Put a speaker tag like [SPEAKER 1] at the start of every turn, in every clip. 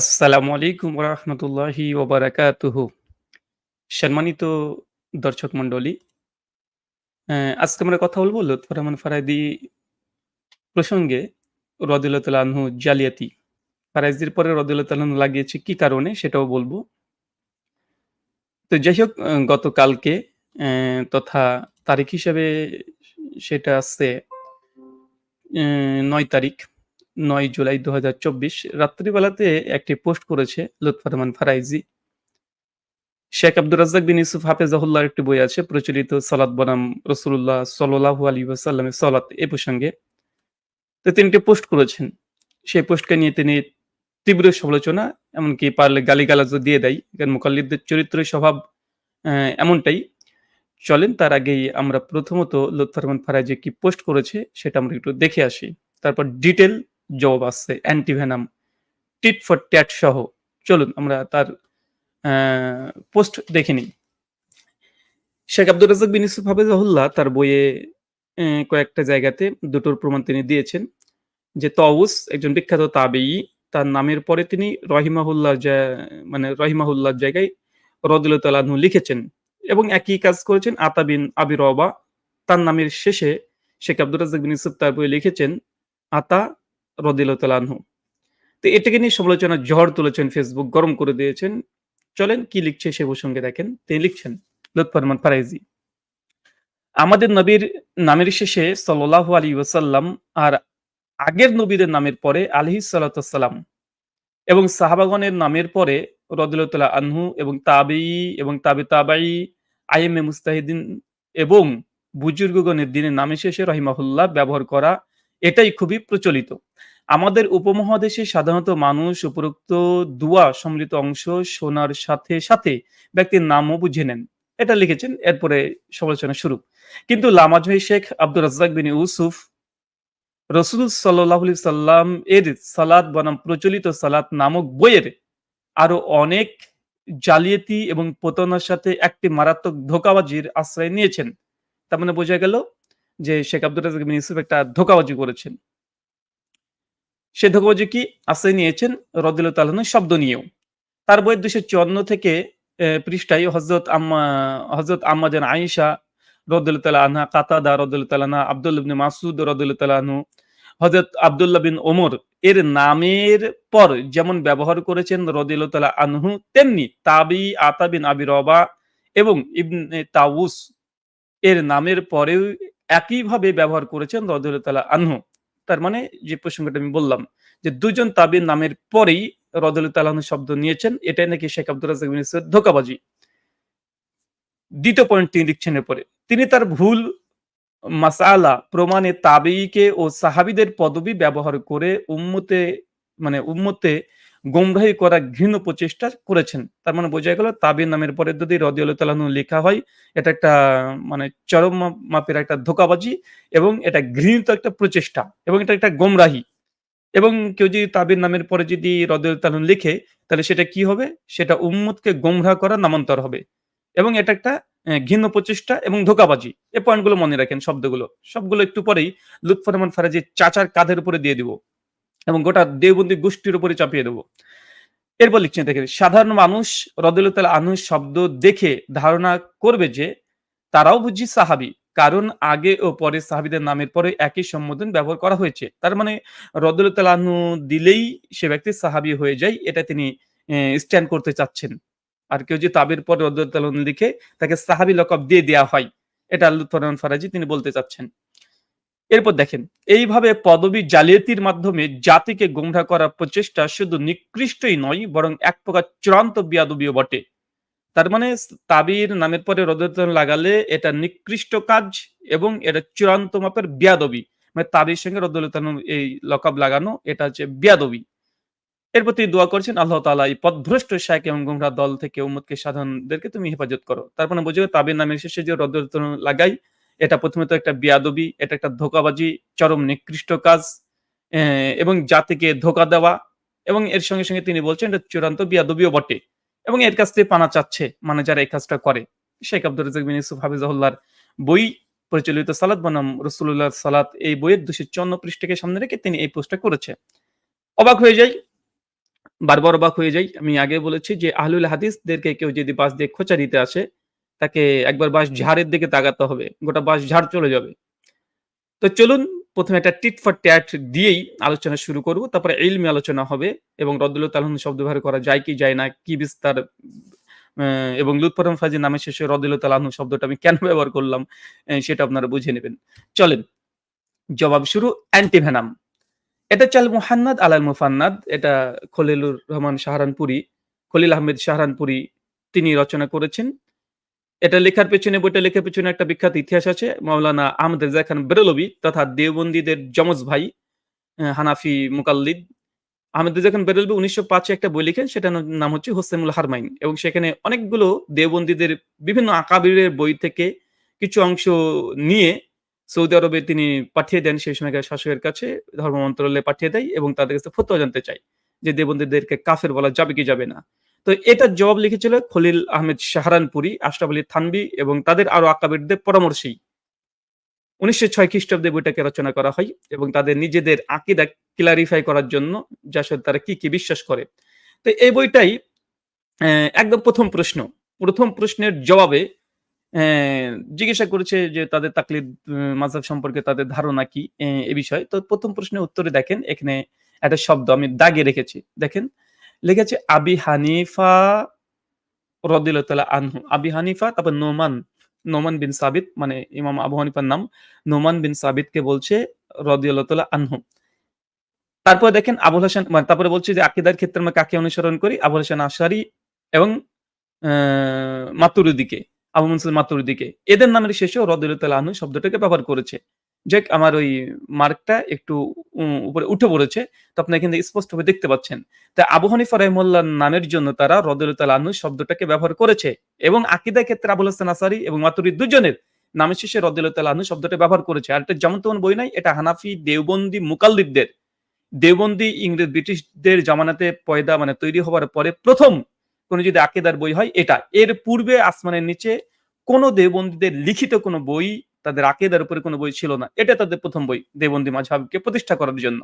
[SPEAKER 1] আসসালামু আলাইকুম রহমতুল্লাহি ওবারাকাতুহু। সম্মানিত দর্শক মন্ডলী আহ, আজকে আমরা কথা বলব লুৎফর রহমান ফারাইদি প্রসঙ্গে রদিল্লাহ জালিয়াতি। ফারাইজির পরে রদিল্লাহ লাগিয়েছে কি কারণে সেটাও বলব। তো যাই হোক গতকালকে তথা তারিখ হিসাবে সেটা আছে নয় তারিখ। নয় জুলাই দু হাজার চব্বিশ রাত্রিবেলাতে একটি পোস্ট করেছে লুৎফর রহমান ফারাইজি। শেখ আব্দুর রাজ্জাক বিন ইউসুফ হাফেজাহুল্লাহর একটি বই আছে প্রচলিত সালাত বনাম রসুল্লাহ সাল্লাহ আলী ওয়াসাল্লামের সালাত এ প্রসঙ্গে। তো তিনি একটি পোস্ট করেছেন। সেই পোস্টকে নিয়ে তিনি তীব্র সমালোচনা, এমনকি পারলে গালিগালাজও দিয়ে দেয়। কারণ মুকাল্লিদদের চরিত্রের স্বভাব এমনটাই। চলেন তার আগেই আমরা প্রথমত লুৎফর রহমান ফারাই যে কি পোস্ট করেছে সেটা আমরা একটু দেখে আসি। তারপর ডিটেল জবাব আসছে অ্যান্টিভেনাম, টিট ফর ট্যাট সহ। চলুন, আমরা তার পোস্ট দেখে নিই। শেখ আব্দুর রাজাক বিন ইউসুফ হাফিজাহুল্লাহ তার বইয়ে কয়েকটা জায়গাতে দুটোর প্রমাণ তিনি দিয়েছেন। যে তউস একজন বিখ্যাত তাবেই তার নামের পরে তিনি রহিমাহুল্লাহ মানে রহিমাহুল্লাহর জায়গায় রদুল্লাহু লিখেছেন এবং একই কাজ করেছেন আতাবিন আবির রবা তার নামের শেষে শেখ আব্দুর রাজাক বিন ইউসুফ তার বইয়ে লিখেছেন, আতা রদিল্লাহু তো এটাকে নিয়ে সমালোচনা ঝড় তুলেছেন ফেসবুক গরম করে দিয়েছেন। চলেন কি লিখছে সে প্রসঙ্গে দেখেন। তিনি লিখছেন লুৎফর রহমান ফারাইজি, আমাদের নবীর নামের শেষে সাল্লাহ আলী ওয়াসাল্লাম আর আগের নবীদের নামের পরে আলহি সাল্লাম এবং সাহাবাগনের নামের পরে রদুল্লাহ আনহু এবং তাবেই এবং তাবে তাবাই আইএম এ মুস্তাহিদিন এবং বুজুর্গগণের দিনের নামের শেষে রহিমাহুল্লাহ ব্যবহার করা এটাই খুবই প্রচলিত। আমাদের উপমহাদেশে সাধারণত মানুষ উপরোক্ত দুয়া সম্মিলিত অংশ শোনার সাথে সাথে ব্যক্তির নামও বুঝে নেন। এটা লিখেছেন এরপরে সমালোচনা শুরু। কিন্তু লামাজহি শেখ আব্দুর রাজ্জাক বিন ইউসুফ রসুল সাল্লাহ সাল্লাম এর সালাদ বনাম প্রচলিত সালাত নামক বইয়ের আরও অনেক জালিয়াতি এবং প্রতারণার সাথে একটি মারাত্মক ধোকাবাজির আশ্রয় নিয়েছেন। তার মানে বোঝা গেল যে শেখ আব্দুর রাজ্জাক বিন ইউসুফ একটা ধোকাবাজি করেছেন। সে ধোকাবাজি কি? আশ্রয় নিয়েছেন রদিল তালানের শব্দ নিয়েও। তার বইয়ের দুশো চুয়ান্ন থেকে পৃষ্ঠায় হজরত আম্মা হজরত আম্মাজান আয়েশা রদুল তালা আনহা, কাতাদা রদুল তালানা আব্দুল মাসুদ রদুল তালানহু হজরত আবদুল্লাহ বিন ওমর, এর নামের পর যেমন ব্যবহার করেছেন রদিল তালা আনহু, তেমনি তাবি আতা বিন আবি রবা এবং ইবনে তাউস এর নামের পরেও একইভাবে ব্যবহার করেছেন রদিল তালা আনহু। তার মানে যে প্রসঙ্গটা আমি বললাম যে দুজন তাবির নামের পরেই রদুল তালাহু শব্দ নিয়েছেন, এটাই নাকি শেখ আব্দুল রাজাক ধোকাবাজি। দ্বিতীয় পয়েন্ট তিনি লিখছেন এরপরে, তিনি তার ভুল মাসালা প্রমাণে তাবেইকে ও সাহাবিদের পদবি ব্যবহার করে উম্মতে মানে উম্মতে গোমরাহি করা ঘৃণ প্রচেষ্টা করেছেন। তার মানে বোঝা গেল তাবির নামের পরে যদি রদিউল তালাহু লেখা হয়, এটা একটা মানে চরম মাপের একটা ধোকাবাজি এবং এটা ঘৃণিত একটা প্রচেষ্টা এবং এটা একটা গোমরাহি। এবং কেউ যদি তাবির নামের পরে যদি রদিউল তালাহু লিখে, তাহলে সেটা কি হবে? সেটা উম্মতকে গোমরাহ করা নামান্তর হবে। এবং এটা একটা ঘৃণ্য প্রচেষ্টা এবং ধোকাবাজি। এ পয়েন্টগুলো মনে রাখেন শব্দগুলো। সবগুলো একটু পরেই লুৎফর রহমান ফারাজি চাচার কাঁধের উপরে দিয়ে দিব। এবং গোটা দেওবন্দি গোষ্ঠীর উপরে চাপিয়ে দেবো। এরপর লিখছেন, দেখেন, সাধারণ মানুষ রদুল্লাহ আনুর শব্দ দেখে ধারণা করবে যে তারাও বুঝি সাহাবি, কারণ আগে ও পরে সাহাবিদের নামের পরে একই সম্বোধন ব্যবহার করা হয়েছে। তার মানে রদুল্লাহ আনু দিলেই সে ব্যক্তি সাহাবি হয়ে যায়, এটা তিনি স্ট্যান্ড করতে চাচ্ছেন। আর কেউ যে তাবের পর রদুল্লাহ লিখে তাকে সাহাবি লকব দিয়ে দেওয়া হয়, এটা রহমান ফারাজি তিনি বলতে চাচ্ছেন। এরপর দেখেন, এইভাবে পদবী জালিয়াতির মাধ্যমে জাতিকে গোমরা করার প্রচেষ্টা শুধু নিকৃষ্টই নয়, বরং এক প্রকার চূড়ান্ত বিয়াদবিও বটে। তার মানে তাবির নামের পরে রদতন লাগালে এটা নিকৃষ্ট কাজ এবং এটা চূড়ান্ত মাপের বিয়াদবি। মানে তাবির সঙ্গে রদুল্লাহ এই লকাব লাগানো, এটা হচ্ছে বিয়াদবি। এরপর তিনি দোয়া করছেন, আল্লাহ তাআলা এই পথভ্রষ্ট শায়ক এবং গুমরা দল থেকে উম্মতকে সাধারণদেরকে তুমি হেফাজত করো। তারপরে বোঝা গেল তাবির নামের শেষে যে রদুল্লাহ লাগাই এটা প্রথমে তো একটা বিয়াদবি এটা একটা ধোকাবাজি চরম নিকৃষ্ট কাজ এবং জাতিকে ধোকা দেওয়া এবং এর সঙ্গে সঙ্গে তিনি বলছেন এটা চূড়ান্ত বিয়াদবিও বটে এবং এর কাছ থেকে পানা চাচ্ছে মানে যারা এই কাজটা করে শেখ আব্দুর রাজাক বিন ইউসুফ হাফিজাহুল্লাহর বই পরিচালিত সালাত বনাম রসুল্লাহ সালাত এই বইয়ের দুশো চুয়ান্ন পৃষ্ঠাকে সামনে রেখে তিনি এই পোস্টটা করেছে অবাক হয়ে যাই বারবার অবাক হয়ে যাই। আমি আগে বলেছি যে আহলুল হাদিসদেরকে কেউ যদি বাঁশ দিয়ে খোঁচা দিতে আসে, তাকে একবার বাঁশ ঝাড়ের দিকে তাকাতে হবে। গোটা বাঁশ ঝাড় চলে যাবে। তো চলুন প্রথমে একটা টিট ফর ট্যাট দিয়েই আলোচনা শুরু করব। তারপরে ইলমি আলোচনা হবে এবং রাদিয়াল্লাহু তাআলা আনহু শব্দ ব্যবহার করা যায় কি যায় না, কি বিস্তার এবং লুৎফর ফাজি নামের শেষে রাদিয়াল্লাহু তাআলা আনহু শব্দটা আমি কেন ব্যবহার করলাম সেটা আপনারা বুঝে নেবেন। চলেন জবাব শুরু অ্যান্টি অ্যান্টিভেনাম। এটা আল মুহান্নাদ আলাল মুফান্নাদ। এটা খলিলুর রহমান সাহারানপুরী, খলিল আহমেদ সাহারানপুরী তিনি রচনা করেছেন। এটা লেখার পেছনে, বইটা লেখার পেছনে একটা বিখ্যাত ইতিহাস আছে। মাওলানা আহমদ রেজা খান বেরলভী তথা দেওবন্দীদের যমজ ভাই হানাফি মুকাল্লিদ আহমদ রেজা খান বেরলভী ১৯০৫ এ একটা বই লিখেন, সেটার নাম হচ্ছে হোসেনুল হারমাইন এবং সেখানে অনেকগুলো দেওবন্দীদের বিভিন্ন আকাবিরের বই থেকে কিছু অংশ নিয়ে সৌদি আরবে তিনি পাঠিয়ে দেন, সেই সময়কার শাসকের কাছে ধর্ম মন্ত্রণালয়ে পাঠিয়ে দেয় এবং তাদের কাছে ফতোয়া জানতে চায় যে দেওবন্দীদেরকে কাফের বলা যাবে কি যাবে না। তো এটার জবাব লিখেছিল খলিল আহমেদ সাহারানপুরী, আশরাফ আলী থানভী এবং তাদের আরও আকাবিরদের পরামর্শেই। ১৯০৬ খ্রিস্টাব্দে বইটাকে রচনা করা হয় এবং তাদের নিজেদের আকীদা ক্লারিফাই করার জন্য যে তারা কি, কি বিশ্বাস করে। তো এই বইটাই একদম প্রথম প্রশ্ন। প্রথম প্রশ্নের জবাবে জিজ্ঞাসা করেছে যে তাদের তাকলিদ মাযহাব সম্পর্কে তাদের ধারণা কি এ বিষয়ে। তো প্রথম প্রশ্নের উত্তরে দেখেন এখানে একটা শব্দ আমি দাগে রেখেছি। দেখেন লিখেছে আবি হানিফা রাদিয়াল্লাহু আনহু। আবি হানিফা তারপর নোমান, নোমান বিন সাবিত মানে ইমাম আবু হানিফার নাম। নোমান বিন সাবিতকে বলছে রাদিয়াল্লাহু আনহু। তারপরে দেখেন আবুল হাসান মানে তারপরে বলছে যে আকিদার ক্ষেত্রে আমরা কাকে অনুসরণ করি? আবুল হাসান আশআরি এবং মাতুরিদিকে, আবু মনসুর মাতুরিদিকে। এদের নামের শেষেও রাদিয়াল্লাহু তাআলা আনহু শব্দটাকে ব্যবহার করেছে। যাক আমার ওই মার্কটা একটু উপরে উঠে পড়েছে। তো আপনি থেকে স্পষ্টভাবে দেখতে পাচ্ছেন। তো আবু হানিফা রাহিমাহুল্লাহর নামের জন্য তারা রাদিয়াল্লাহু তাআলা আনহু শব্দটাকে ব্যবহার করেছে এবং আকীদার ক্ষেত্রে আবুল হাসান আশআরি এবং মাতুরিদ দুজনের নামের শেষে রাদিয়াল্লাহু তাআলা আনহু শব্দটা ব্যবহার করেছে। আর এটা যেমন তেমন বই নাই, এটা হানাফি দেওবন্দি মুকাল্লিদদের দেওবন্দি ইংরেজ ব্রিটিশদের জামানাতে পয়দা মানে তৈরি হওয়ার পরে ১ম কোন যদি আকীদার বই হয় এটা। এর পূর্বে আসমানের নিচে কোন দেওবন্দীদের লিখিত কোনো বই তাদের আকীদার উপরে কোন বই ছিল না। এটা তাদের প্রথম বই দেওবন্দি মাযহাবকে প্রতিষ্ঠা করার জন্য।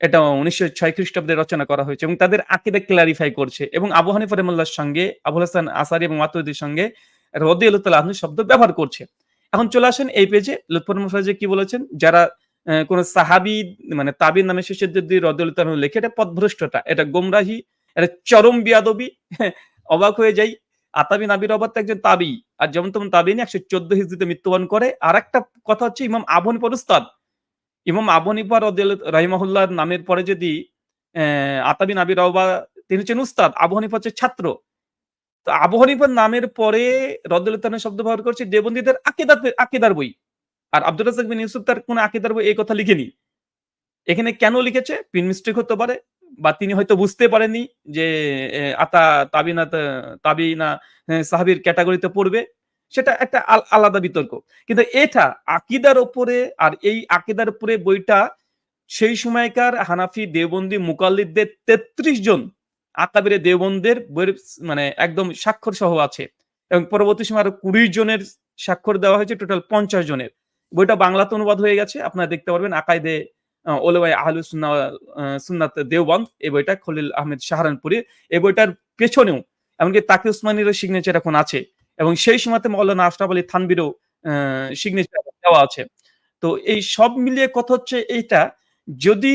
[SPEAKER 1] এটা ১৯০৬ খ্রিস্টাব্দে রচনা করা হয়েছে এবং তাদের আকীদা ক্লারিফাই করছে এবং আবু হানিফা সঙ্গে আবুল হাসান আশআরি এবং মাতুরিদির সঙ্গে তাআলা আনহু শব্দ ব্যবহার করছে। এখন চলে আসেন এই পেজে লুৎফর মুফাজ্জল কি বলেছেন? যারা কোন সাহাবী মানে তাবিন নামে শেষে যদি রাদিয়াল্লাহু তাআলা আনহু লেখে এটা পথভ্রষ্টতা, এটা গোমরাহি, এটা চরম বিয়াদবি অবাক হয়ে যাই। আতা বিন আবি রবাত তো একজন তাবি আর যেমন তেমন তাবী না ১১৪ হিজরিতে মৃত্যুবরণ করে। আরেকটা কথা হচ্ছে ইমাম আবু হানিফার উস্তাদ। ইমাম আবু হানিফা রাদিয়াল্লাহু রাহিমাহুল্লাহর নামের পরে যদি অ্যা আতা বিন আবি রবা তিনি হচ্ছেন উস্তাদ, আবু হচ্ছে ছাত্র। তো আবু হানিফার নামের পরে রাদিয়াল্লাহু শব্দ ব্যবহার করছে দেওবন্দীদের আকীদাতে আকীদার বই। আর আব্দুর রাজ্জাক বিন ইউসুফ তার কোন আকীদার বই এই কথা লিখেনি। এখানে কেন লিখেছে? পিন মিস্টেক হতে পারে বা তিনি হয়তো বুঝতে পারেননি যে আতা তাবিনা তাবিনা সাহাবীর ক্যাটেগরিতে পড়বে। সেটা একটা আলাদা বিতর্ক। কিন্তু এটা আকীদার উপরে আর এই আকিদার উপরে বইটা সেই সময়কার হানাফি দেওবন্দি মুকাল্লিদদের ৩৩ জন আকাবিরে দেওবন্দের বইয়ের মানে একদম স্বাক্ষর সহ আছে। এবং পরবর্তী সময়ে আরও ২০ জনের স্বাক্ষর দেওয়া হয়েছে, টোটাল ৫০ জনের। বইটা বাংলাতে অনুবাদ হয়ে গেছে। আপনারা দেখতে পারবেন আকাইদে আ উলামায়ে আহলুস সুন্নাহ আ সুন্নাত দেওবন্দ এই বইটা খলিল আহমেদ সাহারানপুরী। এই বইটার পেছনেও এমনকি তাকি উসমানীরও সিগনেচার এখন আছে এবং সেই সময়তে মাওলানা আশরাফ আলী থানভীরও অ্যা সিগনেচার দেওয়া আছে। তো এই সব মিলিয়ে কথা হচ্ছে এইটা যদি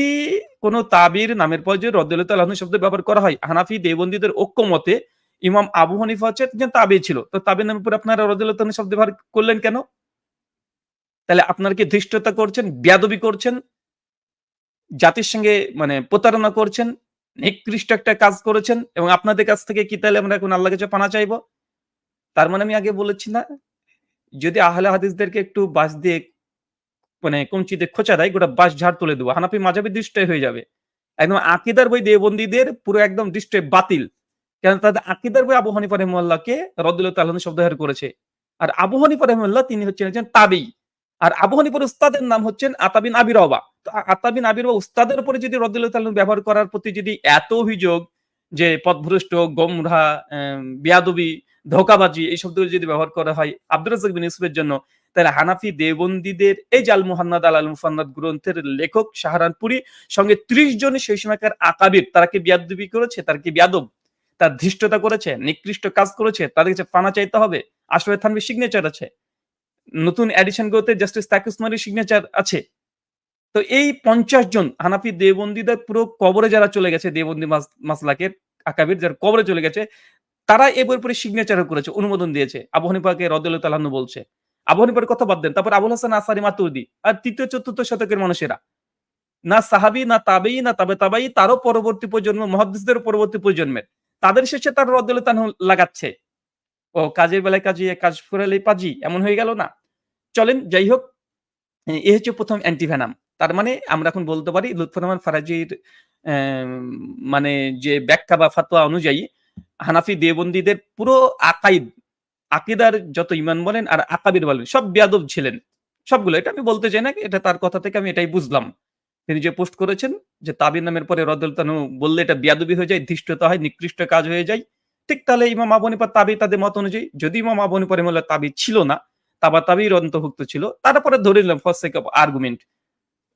[SPEAKER 1] কোন তাবির নামের পর যে রাদিয়াল্লাহু তাআলা শব্দ ব্যবহার করা হয়, হানাফি দেওবন্দীদের ঐক্যমতে ইমাম আবু হানিফা হচ্ছে একজন তাবী ছিল। তো তাবির নামের পরে আপনারা রাদিয়াল্লাহু তাআলা শব্দ ব্যবহার করলেন কেন? তাহলে আপনার কি ধৃষ্টতা করছেন, বেয়াদবি করছেন? জাতির সঙ্গে মানে প্রতারণা করছেন, নিকৃষ্ট একটা কাজ করেছেন এবং আপনাদের কাছ থেকে কি তাহলে আমরা এখন আল্লাহ কাছে পানা চাইব? তার মানে আমি আগে বলেছি না? যদি আহলে হাদিসদেরকে একটু বাঁশ দিয়ে মানে কঞ্চি দিয়ে খোঁচা দেয়, গোটা বাঁশ ঝাড় তুলে দেবো হানাফি মাযহাবই ডিস্ট্রয় হয়ে যাবে। একদম আকীদার বই দেওবন্দীদের পুরো একদম ডিস্ট্রয় বাতিল। কারণ তাদের আকিদার বই আবু হানিফা রাহিমাহুল্লাহকে রাদিয়াল্লাহু তাআলা আনহু শব্দ ব্যবহার করেছে। আর আবু হানিফা রাহিমাহুল্লাহ তিনি হচ্ছেন একজন তাবী। আর আবু হানিফার উস্তাদের নাম হচ্ছেন আতা বিন আবি রবা। তো আতা বিন আবি রবা উস্তাদের উপরে যদি আনহু ব্যবহার করার প্রতি যদি এত অভিযোগ যে পথভ্রষ্ট, গোমরাহ, বিয়াদবি ধোঁকাবাজি এই শব্দগুলো যদি ব্যবহার করা হয় আব্দুর রাজ্জাক বিন ইউসুফের জন্য, তাহলে হানাফি দেওবন্দীদের এই জাল মুহান্নাদ আল আল মুফান্নাদ গ্রন্থের লেখক শাহরানপুরি সঙ্গে ৩০ জন সেই সময়কার আকাবির তারা কি বিয়াদবি করেছে? তার কি বিয়াদব? তার ধৃষ্টতা করেছে? নিকৃষ্ট কাজ করেছে? তাদের কাছে ফানা চাইতে হবে? আশরাফ থানভির সিগনেচার আছে। নতুন এডিশন গুলোতে জাস্টিস তাকিস মারির সিগনেচার আছে। তো এই পঞ্চাশ জন হানাফি দেবন্দীদের পুরো কবরে যারা চলে গেছে দেবন্দী মাস- মাসলাকের আকাবির যারা কবরে চলে গেছে, তারা এই বইয়ের পরে সিগনেচার করেছে, অনুমোদন দিয়েছে। আবু হানিফাকে রদুল তালান্ন বলছে। আবু হানিফার কথা বাদ দেন। তারপর আবুল হাসান আসারি মাতুদি আর তৃতীয়, চতুর্থ শতকের মানুষেরা। না সাহাবি, না তাবেই না তাবে তাবাই তারও পরবর্তী প্রজন্ম মহাদিসদের পরবর্তী প্রজন্মের। তাদের শেষে তার রদুল তালাহ লাগাচ্ছে। ও কাজের বেলায় কাজিয়ে কাজ ফুরালেই পাজি, এমন হয়ে গেল না। চলেন, যাই হোক, এ হচ্ছে প্রথম অ্যান্টিভেনাম। তার মানে আমরা এখন বলতে পারি লুৎফর রহমান ফারাজির মানে যে ব্যাখ্যা বা ফাতোয়া অনুযায়ী হানাফি দেবন্দীদের পুরো আকাইদ, আকিদার যত ইমান বলেন আর আকাবির বলেন, সব বিয়াদব ছিলেন। সবগুলো, এটা আমি বলতে চাই না, এটা তার কথা থেকে আমি এটাই বুঝলাম। তিনি যে পোস্ট করেছেন যে তাবির নামের পরে রদুল তানু বললে এটা বিয়াদবি হয়ে যায়, ধৃষ্টতা হয়, নিকৃষ্ট কাজ হয়ে যায় ঠিক তাহলে ইমাম আবনিপার তাবি তাদের মত অনুযায়ী, যদি ইমাম আবনিপার মোল্লা তাবি ছিল না, তাবা তাবির অন্তর্ভুক্ত ছিল, তারপরে ধরে নিলাম first sake argument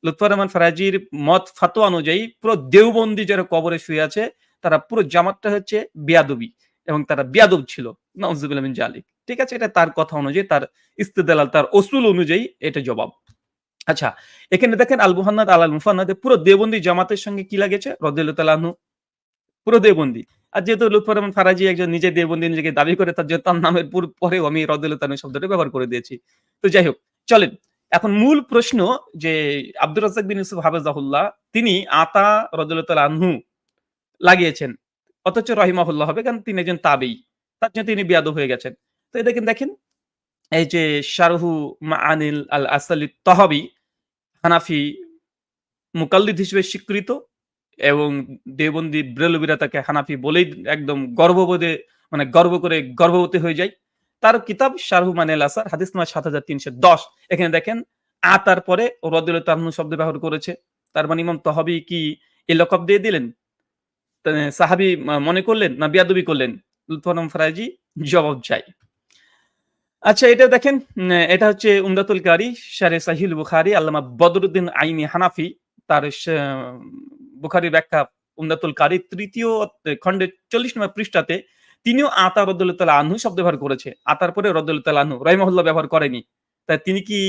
[SPEAKER 1] Lutfor Rahman ফরাজির মত ফাতোয়া অনুযায়ী পুরো দেওবন্দি যারা কবরে শুয়ে আছে, তারা পুরো জামাতটা হচ্ছে বিয়াদবি এবং তারা বিয়াদব ছিল। নওয়াজুবিল্লাহ মিন জালিক। ঠিক আছে, এটা তার কথা অনুযায়ী, তার ইস্তেদালাল, তার অসুল অনুযায়ী এটা জবাব। আচ্ছা এখানে দেখেন আল মুহান্নাদ আল আল পুরো দেবন্দি জামাতের সঙ্গে কি লাগেছে? রদিল্লাহ পুরো দেবন্দি আর যেহেতু লুৎফর রহমান ফারাজি একজন নিজে দেবন্দি নিজেকে দাবি করে তার জন্য তার নামের পুর- পরেও আমি রদিল্লাহ শব্দটা ব্যবহার করে দিয়েছি। তো যাই হোক, চলেন। এখন মূল প্রশ্ন যে আব্দুর রাজাক বিন ইউসুফ হাফেজাহুল্লাহ, তিনি আতা রদুল্লাহ আনহু লাগিয়েছেন। অথচ রহিমাহুল্লাহ হবে কারণ তিনি একজন তাবেই। তার জন্য তিনি বিয়াদব হয়ে গেছেন। তো এই দেখেন দেখেন, এই যে শারহু আনিল আল আসালি তহবি হানাফি মুকাল্লিদ হিসেবে স্বীকৃত। এবং দেবন্দি ব্রেলবিরা তাকে হানাফি বলেই একদম গর্ববোধে মানে গর্ব করে গর্ভবতী হয়ে যায়। তার কিতাব শারহু মানেল আসার, হাদিস নম্বর সাত হাজার তিনশো দশ। এখানে দেখেন, আ তারপরে রদুল তাহনু শব্দ ব্যবহার করেছে। তার মানে ইমাম তহবি কি এই লকব দিয়ে দিলেন? সাহাবি মনে করলেন না বিয়াদবি করলেন? লুৎফরম ফরাজি জবাব চাই। আচ্ছা এটা দেখেন, এটা হচ্ছে উমদাতুল কারি শারে সাহিল বুখারি, আল্লামা বদরুদ্দিন আইনি হানাফি, তার বুখারি ব্যাখ্যা উমদাতুল কারি তৃতীয় খণ্ডের চল্লিশ নম্বর পৃষ্ঠাতে তিনিও আতা রদুল্লাহ আনহু শব্দ ব্যবহার করেছে। আতার পরে রদুল্লাহ আনহু রহিমহল্লা ব্যবহার করেনি। তা তিনি কি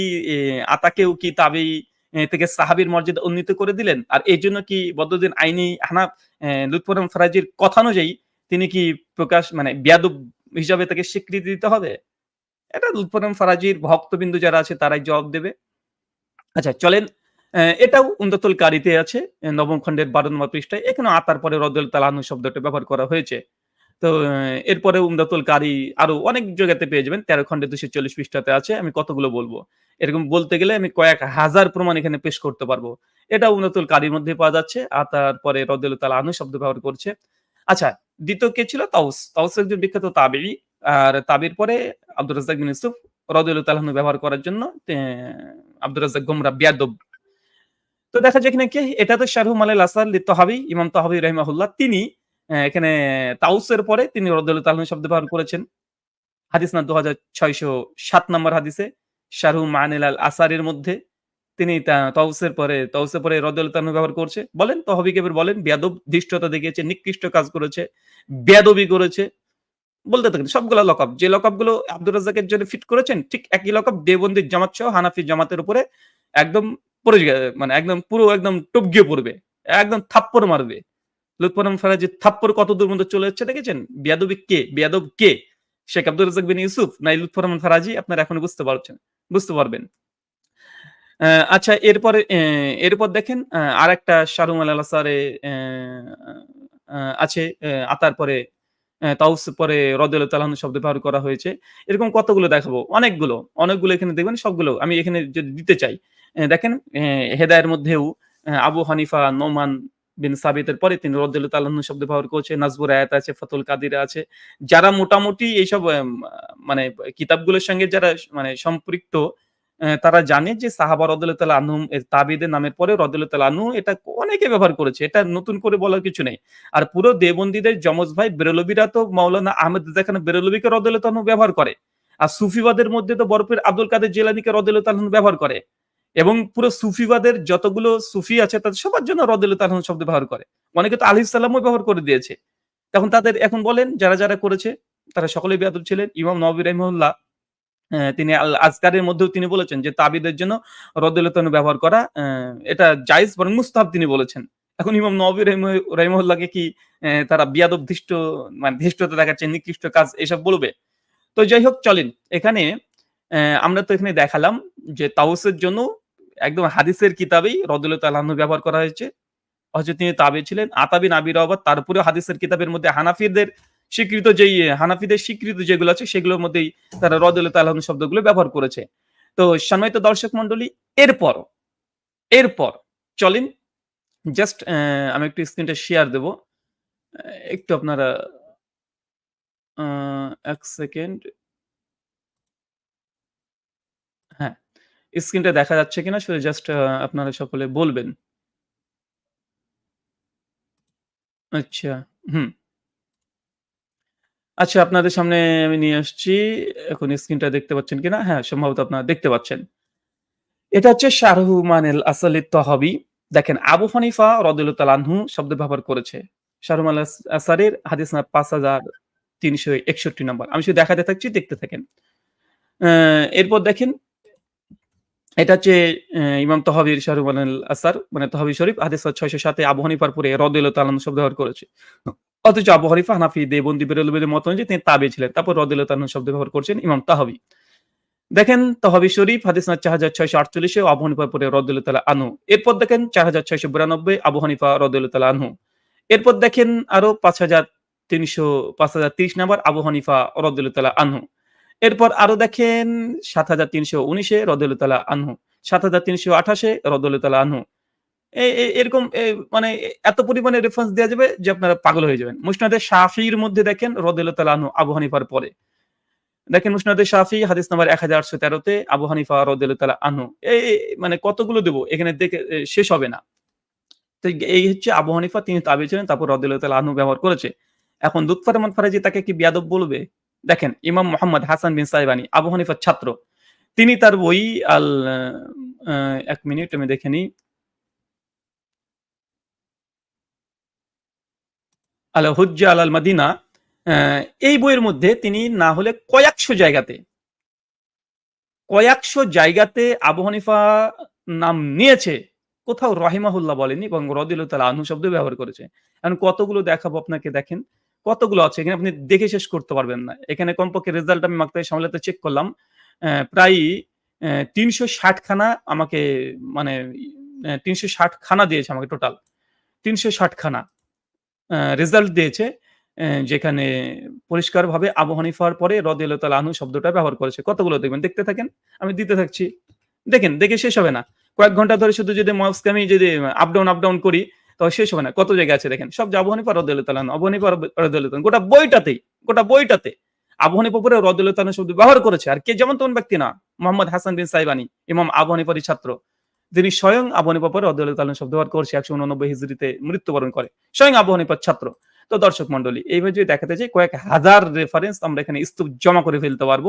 [SPEAKER 1] আতাকেও কি তাবেই এ, থেকে সাহাবির মর্যাদা উন্নীত করে দিলেন? আর এই জন্য কি বদরুদ্দিন আইনি হানাফ লুৎফরম ফরাজির কথা অনুযায়ী তিনি কি প্রকাশ মানে বিয়াদব হিসাবে তাকে স্বীকৃতি দিতে হবে? এটা লুৎফরম ফরাজির ভক্তবিন্দু যারা আছে তারাই জবাব দেবে। আচ্ছা চলেন এটাও উন্দতুল কারিতে আছে নবম খণ্ডের বারো নম্বর পৃষ্ঠায়। এখানে আতার পরে রদুল তালানু শব্দটা ব্যবহার করা হয়েছে। তো এরপরে উমদাতুল কারি আরও অনেক জায়গাতে পেয়ে যাবেন, তেরো খণ্ডে দুশো চল্লিশ পৃষ্ঠাতে আছে, আমি কতগুলো বলব? এরকম বলতে গেলে আমি কয়েক হাজার প্রমাণ এখানে পেশ করতে পারব। এটা উমদাতুল কারির মধ্যে পাওয়া যাচ্ছে আর তারপরে রদুল তালানু শব্দ ব্যবহার করছে। আচ্ছা দ্বিতীয় কে ছিল? তাউস তাউস একজন বিখ্যাত তাবেই আর তাবির পরে আব্দুর রাজ্জাক বিন ইউসুফ রদুল তালাহনু ব্যবহার করার জন্য আব্দুর রাজ্জাক গোমরা বিয়াদব তো দেখা যায় এখানে কি, এটা তো শারহু মালাল আসার তহাবি, ইমাম তহাবি রহিমাহুল্লাহ, তিনি এখানে তাউসের পরে তিনি রদুল তালাহনু শব্দ ব্যবহার করেছেন। হাদিস না দু হাজার ছয়শো সাত নম্বর হাদিসে শারহু মানিল আল আসারের মধ্যে তিনি তাউসের পরে তাউসের পরে রদুল তালাহনু ব্যবহার করছে। বলেন তহবিকে এবার বলেন, বিয়াদব ধৃষ্টতা দেখিয়েছে, নিকৃষ্ট কাজ করেছে, বেয়াদবি করেছে। বলতে থাকেন, সবগুলো লকআপ, যে লকআপগুলো আব্দুর রাজ্জাকের জন্য ফিট করেছেন, ঠিক একই লকআপ দেবন্দির জামাত সহ হানাফি জামাতের উপরে একদম পড়ে মানে একদম পুরো একদম টপ গিয়ে পড়বে, একদম থাপ্পড় মারবে। লুৎফরম ফরাজি থাপ্পড় কত দূর মধ্যে চলে যাচ্ছে দেখেছেন? বিয়াদবি কে? বিয়াদব কে? শেখ আব্দুর রাজ্জাক বিন ইউসুফ না লুৎফরমান ফারাজি? আপনারা এখন বুঝতে পারছেন, বুঝতে পারবেন। আচ্ছা এরপরে এরপর দেখেন আর একটা শাহরুম আল আসারে আছে আতার পরে তাউস পরে রদুল তালাহন শব্দ ব্যবহার করা হয়েছে। এরকম কতগুলো দেখাবো? অনেকগুলো অনেকগুলো এখানে দেখবেন সবগুলো আমি এখানে যদি দিতে চাই। দেখেন হেদায়ের মধ্যেও আবু হানিফা, নোমান বিন সাবিতের পরে তিনি রদুল তালাহন শব্দ ব্যবহার করছে নাজবুর আয়াত আছে, ফতুল কাদির আছে। যারা মোটামুটি এইসব মানে কিতাবগুলোর সঙ্গে যারা মানে সম্পৃক্ত তারা জানে যে সাহাবা রদুল্লাহ আনহু তাবিদের নামের পরে রদুল্লাহ আনহু এটা অনেকে ব্যবহার করেছে, এটা নতুন করে বলার কিছু নেই। আর পুরো দেবন্দীদের যমজ ভাই বেরলবিরা তো মৌলানা আহমেদ যেখানে বেরলবিকে রদুল্লাহ আনহু ব্যবহার করে, আর সুফিবাদের মধ্যে তো বরফের আব্দুল কাদের জেলানিকে তাআলা আনহু ব্যবহার করে। এবং পুরো সুফিবাদের যতগুলো সুফি আছে তাদের সবার জন্য রদিয়াল্লাহু তাআলা শব্দ ব্যবহার করে অনেকে তো আলাইহিস সালামও ব্যবহার করে দিয়েছে তখন তাদের এখন বলেন যারা যারা করেছে তারা সকলেই বেয়াদব ছিলেন ইমাম নবী রাহিমাহুল্লাহ অ্যা তিনি আল আজকারের মধ্যেও তিনি বলেছেন যে তাবিদের জন্য রদিয়াল্লাহু তাআলা ব্যবহার করা এটা জায়েজ বরং মুস্তাহাব তিনি বলেছেন। এখন ইমাম নবী রাহিমা রাহিমাহুল্লাহকে কি তারা বিয়াদব ধৃষ্ট মানে ধৃষ্টতা দেখাচ্ছে, নিকৃষ্ট কাজ এসব বলবে? তো যাই হোক চলেন। এখানে আমরা তো এখানে দেখালাম যে তাওসের জন্য একদম হাদিসের কিতাবেই রদিয়াল্লাহু তাআলা আনহু ব্যবহার করা হয়েছে। অথচ তিনি তাবে ছিলেন। আতা বিন আবি রবাত তারপরেও হাদিসের কিতাবের মধ্যে হানাফিদের স্বীকৃত যেই হানাফিদের স্বীকৃত যেগুলো আছে সেগুলোর মধ্যেই তারা রদিয়াল্লাহু তাআলা আনহু শব্দগুলো ব্যবহার করেছে। তো সম্মানিত দর্শক মণ্ডলী এরপর, এরপর চলেন জাস্ট আমি একটু স্ক্রিনটা শেয়ার দেব। একটু আপনারা ১ সেকেন্ড। হ্যাঁ, স্ক্রিনটা দেখা যাচ্ছে কিনা শুধু জাস্ট আপনারা সকলে বলবেন। আচ্ছা, হুম। আচ্ছা আপনাদের সামনে আমি নিয়ে আসছি। এখন স্ক্রিনটা দেখতে পাচ্ছেন কিনা? হ্যাঁ, সম্ভবত আপনারা দেখতে পাচ্ছেন। এটা হচ্ছে শারহু মানিল আসলিত তহাবি। দেখেন আবু হানিফা রাদিয়াল্লাহু তাআলা আনহু শব্দ ব্যবহার করেছে। মাল আস আসারির হাদিস নাম্বার ৫৩৬১ নম্বর। আমি শুধু দেখাতে থাকছি দেখতে থাকেন। এরপর দেখেন এটা হচ্ছে ইমাম তহাবির শারহু মানিল আসার মানে তহাবি শরীফ, হাদিস ৬০৭ এ আবু হানিফার পরে রাদিয়াল্লাহু তাআলা আনহু শব্দ ব্যবহার করেছে। অথচ আবু হানিফা হানাফি দেওবন্দি বেরলভীদের মত অনুযায়ী তিনি তাবে ছিলেন। তারপর রাদিয়াল্লাহু তাআলা আনহু শব্দ ব্যবহার করছেন ইমাম তাহাবি। দেখেন তহাবি শরীফ, হাদিস চার হাজার ৪৬৪৮ আটচল্লিশে আবু হানিফার পরে রাদিয়াল্লাহু তাআলা আনহু। এরপর দেখেন ৪৬৯২ আবু হানিফা রাদিয়াল্লাহু তাআলা আনহু। এরপর দেখেন আরও ৫৩০০ ৫০৩০ নাম্বার আবু হানিফা রাদিয়াল্লাহু তাআলা আনহু। এরপর আরও দেখেন ৭৩১৯ এ রাদিয়াল্লাহু তাআলা আনহু। ৭৩২৮ এ রাদিয়াল্লাহু তাআলা আনহু। এ এ, এরকম মানে এত পরিমাণে রেফারেন্স দেয়া যাবে যে আপনারা পাগল হয়ে যাবেন। মুসনাদে শাফিঈর মধ্যে দেখেন রাদিয়াল্লাহু তাআলা আনহু, আবু হানিফার পরে। দেখেন মুসনাদে শাফিঈ হাদিস নাম্বার ১৮১৩ তে আবু হানিফা রাদিয়াল্লাহু তাআলা আনহু। এই মানে কতগুলো দেব এখানে দেখে শেষ হবে না। তো এই হচ্ছে আবু হানিফা, তিনি তাবে ছিলেন, তারপর রাদিয়াল্লাহু তাআলা আনহু ব্যবহার করেছে। এখন লুৎফর রহমান ফারাজি তাকে কি বেয়াদব বলবে? দেখেন, ইমাম মোহাম্মদ হাসান বিন সাইবানি, আবু হানিফার ছাত্র। তিনি তার বই আল ১ মিনিট, আমি দেখে নিই। আল হুজ্জা আলাল মাদিনা এই বইয়ের মধ্যে তিনি না হলে কয়েকশো জায়গাতে কয়েকশো জায়গাতে আবু হানিফা নাম নিয়েছে। কোথাও রহিমাহুল্লাহ বলেনি এবং রাদিয়াল্লাহু তাআলা আনহু শব্দ ব্যবহার করেছে। এখন কতগুলো দেখাবো আপনাকে, দেখেন। কতগুলো আছে এখানে আপনি দেখে শেষ করতে পারবেন না। এখানে কমপক্ষে রেজাল্ট আমি মাকতাই সামলাতে চেক করলাম। প্রায় ৩৬০ খানা আমাকে মানে তিনশো ৩৬০ খানা দিয়েছে আমাকে টোটাল। ৩৬০ খানা রেজাল্ট দিয়েছে যেখানে পরিষ্কারভাবে আবু হানিফার পরে রাদিয়াল্লাহু তাআলা আনহু শব্দটা ব্যবহার করেছে। কতগুলো দেখবেন দেখতে থাকেন। আমি দিতে থাকছি। দেখেন দেখে শেষ হবে না। কয়েক ঘণ্টা ধরে শুধু যদি মস্কে আমি যদি আপ ডাউন, আপ ডাউন করি তবে শেষ হবে না। কত জায়গায় আছে দেখেন। সব যে আবু হানিফা আনহু, আবু হানিফা রাদিয়াল্লাহু গোটা বইটাতেই, গোটা বইটাতে আবু হানিফা পরে তাআলা শব্দ ব্যবহার করেছে। আর কে যেমন তেমন ব্যক্তি না। মোহাম্মদ হাসান বিন সাইবানি ইমাম আবু হানিফারই ছাত্র। তিনি স্বয়ং আবু হানিফা পরে রাদিয়াল্লাহু শব্দ ব্যবহার করেছে ১৮৯ হিজরিতে মৃত্যুবরণ করে। স্বয়ং আবু হানিফার ছাত্র। তো দর্শক মন্ডলী এইভাবে যদি দেখাতে যাই কয়েক হাজার রেফারেন্স আমরা এখানে স্তূপ জমা করে ফেলতে পারব।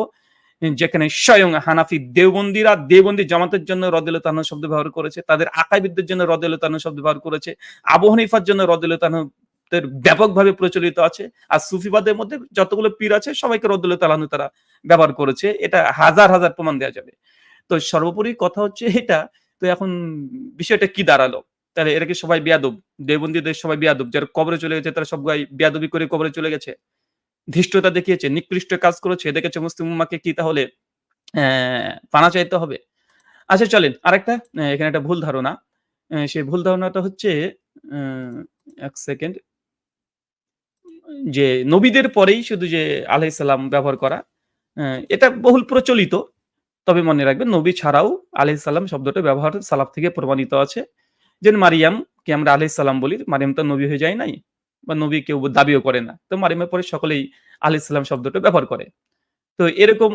[SPEAKER 1] যেখানে স্বয়ং হানাফি দেওবন্দিরা দেওবন্দি জামাতের জন্য তাআলা শব্দ ব্যবহার করেছে। তাদের আকাইবিদদের জন্য তাআলা শব্দ ব্যবহার করেছে। আবু হানিফার জন্য দের ব্যাপকভাবে প্রচলিত আছে। আর সুফিবাদের মধ্যে যতগুলো পীর আছে সবাইকে রাদিয়াল্লাহু তাআলা তারা ব্যবহার করেছে। এটা হাজার, হাজার প্রমাণ দেওয়া যাবে। তো সর্বোপরি কথা হচ্ছে এটা তো এখন বিষয়টা কি দাঁড়াল? তাহলে এরা কি সবাই বেয়াদব? দেওবন্দীদের সবাই বেয়াদব। যারা কবরে চলে গেছে তারা সবাই বেয়াদবি করে কবরে চলে গেছে। ধৃষ্টতা দেখিয়েছে, নিকৃষ্ট কাজ করেছে। দেখেছে মুসলিম উম্মাহকে কি তাহলে পানা চাইতে হবে? আচ্ছা চলেন আরেকটা এখানে একটা ভুল ধারণা। সেই ভুল ধারণাটা হচ্ছে ১ সেকেন্ড। যে নবীদের পরেই শুধু যে আলাইহিস সালাম ব্যবহার করা এটা বহুল প্রচলিত। তবে মনে রাখবেন নবী ছাড়াও আলাইহিস সালাম শব্দটা ব্যবহার সালাফ থেকে প্রমাণিত আছে। যেন মারিয়ামকে আমরা আলাইহিস সালাম বলি। মারিয়াম তো নবী হয়ে যায় নাই। বা নবী কেউ দাবিও করে না। তো মারিয়ামের পরে সকলেই আলাইহিস সালাম শব্দটা ব্যবহার করে। তো এরকম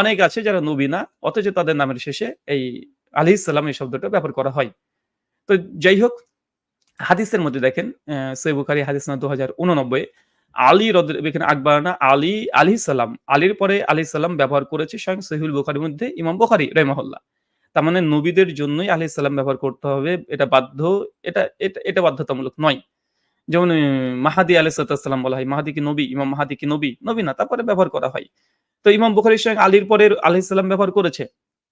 [SPEAKER 1] অনেক আছে যারা নবী না, অথচ তাদের নামের শেষে এই আলাইহিস সালাম এই শব্দটা ব্যবহার করা হয়। তো যাই হোক, হাদিসের মধ্যে দেখেন অ্যা সহিহ বুখারী হাদিস নাম্বার ২০89 আলী রদ, এখানে আকবর না, আলী, আলাইহিস সালাম। আলীর পরে আলাইহিস সালাম ব্যবহার করেছে স্বয়ং সহিহুল বুখারীর মধ্যে ইমাম বুখারী, রাহিমাহুল্লাহ। তার মানে নবীদের জন্যই আলাইহিস সালাম ব্যবহার করতে হবে। এটা বাধ্য এটা এটা বাধ্যতামূলক নয়। যেমন মাহাদি সালাম বলা হয়। মাহাদী কি নবী? ইমাম মাহাদী কি নবী? নবী না। তারপরে ব্যবহার করা হয়। তো ইমাম বুখারী স্বয়ং আলীর পরে আলাইহিস সালাম ব্যবহার করেছে।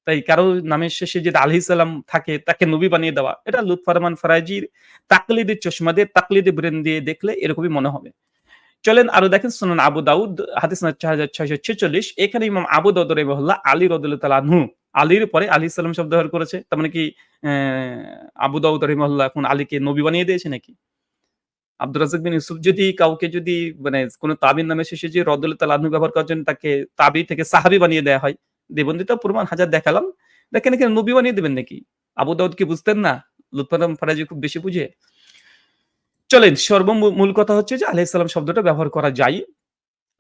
[SPEAKER 1] তাই কারও নামের শেষে যদি আলাইহিস সালাম থাকে, তাকে নবী বানিয়ে দেওয়া। এটা লুৎফর রহমান ফারাজির তাকলিদের চশমা দিয়ে, তাকলিদে ব্রেন দিয়ে দেখলে এরকমই মনে হবে। চলেন আরও দেখেন সুনান আবু দাউদ, হাদিস নাম্বার 4646 এখানে ইমাম আবু দাউদ রাহিমাহুল্লাহ আলী রাদিয়াল্লাহু তাআলা আনহু, আলীর পরে আলাইহিস সালাম শব্দ ব্যবহার করেছে। তার মানে কি আবু দাউদ রাহিমাহুল্লাহ এখন আলীকে নবী বানিয়ে দিয়েছে নাকি? আব্দুর রাজ্জাক বিন ইউসুফ যদি কাউকে যদি মানে কোন তাবির নামের শেষে যে রাদিয়াল্লাহু তাআলা ব্যবহার করার জন্য তাকে তাবি থেকে সাহাবী বানিয়ে দেয়া হয়। দেবন্দিত প্রমাণ হাজার দেখালাম। দেখেন এখানে নবী বানিয়ে দিবেন নাকি? আবু দাউদ কি বুঝতেন না? লুৎফর ফারাজি খুব বেশি বুঝে? চলেন সর্বমূ মূল কথা হচ্ছে যে আলাইহিস সালাম শব্দটা ব্যবহার করা যায়।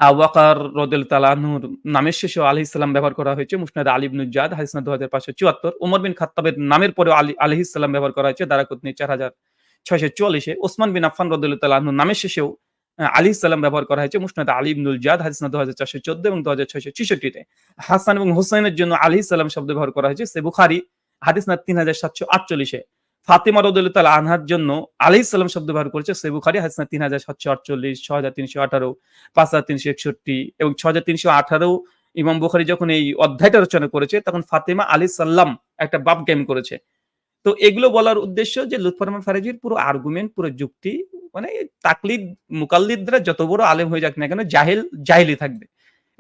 [SPEAKER 1] রাদিয়াল্লাহু তাআলা আনহুর নামের শেষে আলাইহিস সালাম ব্যবহার করা হয়েছে। মুসনাদ আলী ইবনে জাদ হাদিস নাম্বার 2574 ওমর বিন খাত্তাবের নামের পরে আলী, আলাইহিস সালাম ব্যবহার করা হয়েছে। দারাকুতনি 4644 এ ওসমান বিন আফফান রাদিয়াল্লাহু তাআলা নামের শেষেও আ আলাইহিস সালাম ব্যবহার করা হয়েছে। মুসনাদ আলী ইবনুল জাদ হাদিস নাম্বার 2414 এবং 2666 তে। হাসান এবং হুসাইনের জন্য আলাইহিস সালাম শব্দ ব্যবহার করা হয়েছে। সহিহ বুখারী হাদিস নাম্বার 3748 এ। ফাতিমা রাদিয়াল্লাহু তাআলা আনহার জন্য আলাইহিস সালাম শব্দ ব্যবহার করেছে সহিহ বুখারী হাদিস নাম্বার 3748, 6318, 5361 এবং 6318 ইমাম বুখারি যখন এই অধ্যায়টা রচনা করেছে তখন ফাতেমা আলাইহিস সালাম একটা বাপ গেম করেছে। তো এগুলো বলার উদ্দেশ্য যে লুৎফর রহমান ফারাজির পুরো আর্গুমেন্ট পুরো যুক্তি মানে তাকলিদ মুকাল্লিদরা যত বড় আলেম হয়ে যাক না কেন জাহেল জাহেলি থাকবে।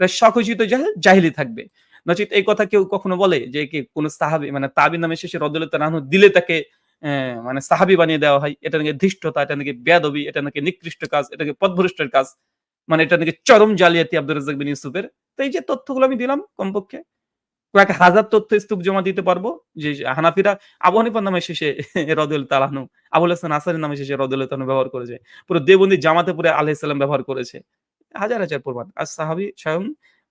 [SPEAKER 1] এরা স্বঘোষিত জাহেল জাহেলি থাকবে। নচিত এই কথা কেউ কখনো বলে যে কি কোন সাহাবী মানে তাবির নামের শেষে রাদিয়াল্লাহু তাআলা দিলে তাকে মানে সাহাবী বানিয়ে দেওয়া হয়। এটা নাকি ধৃষ্টতা, এটা নাকি বেয়াদবি, এটা নাকি নিকৃষ্ট কাজ, এটা নাকি পথভ্রষ্টের কাজ। মানে এটা নাকি চরম জালিয়াতি আব্দুল রাজ্জাক বিন ইউসুফের। তো এই যে তথ্যগুলো আমি দিলাম কমপক্ষে কয়েক হাজার তথ্য স্তূপ জমা দিতে পারব যে হানাফিরা আবু হানিফার নামের শেষে তাআলা আবুল হাসান আসারীর নামের শেষে তাআলা ব্যবহার করেছে। পুরো জামাতে পড়ে আলাইহিস সালাম ব্যবহার করেছে। হাজার, হাজার প্রমাণ। আর সাহাবী স্বয়ং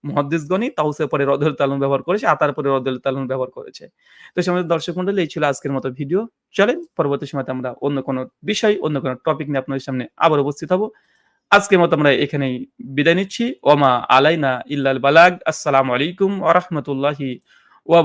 [SPEAKER 1] মুহাদ্দিসগণই তাওসের পরে রাদিয়াল্লাহু তাআলা ব্যবহার করেছে, আতার পরে রাদিয়াল্লাহু তাআলা ব্যবহার করেছে। তো সম্মানিত দর্শক এই ছিল আজকের মতো ভিডিও। চলেন পরবর্তী সময়তে আমরা অন্য কোনো বিষয়, অন্য কোনো টপিক নিয়ে আপনাদের সামনে আবার উপস্থিত হব। আজকের মতো আমরা এখানেই বিদায় নিচ্ছি। ওমা আলাইনা ইল্লাল বালাগ। আসসালামু আলাইকুম ওরহমতুল্লাহি রাহমাতুল্লাহি ওয়া